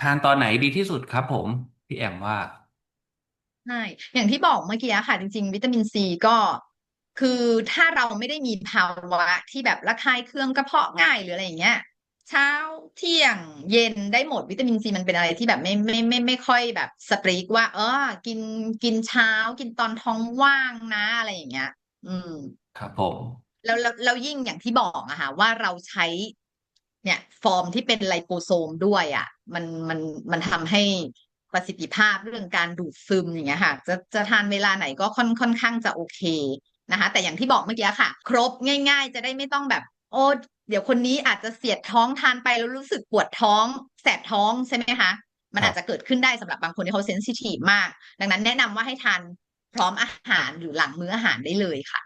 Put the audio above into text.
ทานตอนไหนดีที่สุดครับผม พี่แอมว่า ใช่ อย่างที่บอกเมื่อกี้ค่ะ จริง ๆ วิตามินซีก็ คือถ้าเราไม่ได้มีภาวะที่แบบระคายเคืองกระเพาะง่ายหรืออะไรอย่างเงี้ย เช้าเที่ยงเย็นได้หมดวิตามินซีมันเป็นอะไรที่แบบไม่ไม่ไม่ไม่ค่อยแบบสตรีกว่า เออ กินกินเช้ากินตอนท้องว่างนะอะไรอย่างเงี้ย อืม ครับผม แล้วแล้วแล้วยิ่งอย่างที่บอกอะค่ะว่าเราใช้ เนี่ยฟอร์มที่เป็นไลโปโซมด้วยอะมันมันมันทำให้ประสิทธิภาพเรื่องการดูดซึมอย่างเงี้ยค่ะ จะจะทานเวลาไหนก็ค่อนค่อนข้างจะโอเคนะคะ แต่อย่างที่บอกเมื่อกี้ค่ะ ครบง่าย ๆ จะได้ไม่ต้องแบบ โอ้เดี๋ยวคนนี้อาจจะเสียดท้องทานไปแล้วรู้สึกปวดท้อง แสบท้องใช่ไหมคะมันอาจจะเกิดขึ้นได้สำหรับบางคนที่เขาเซนซิทีฟมาก ดังนั้นแนะนำว่าให้ทานพร้อมอาหารหรือหลังมื้ออาหารได้เลยค่ะ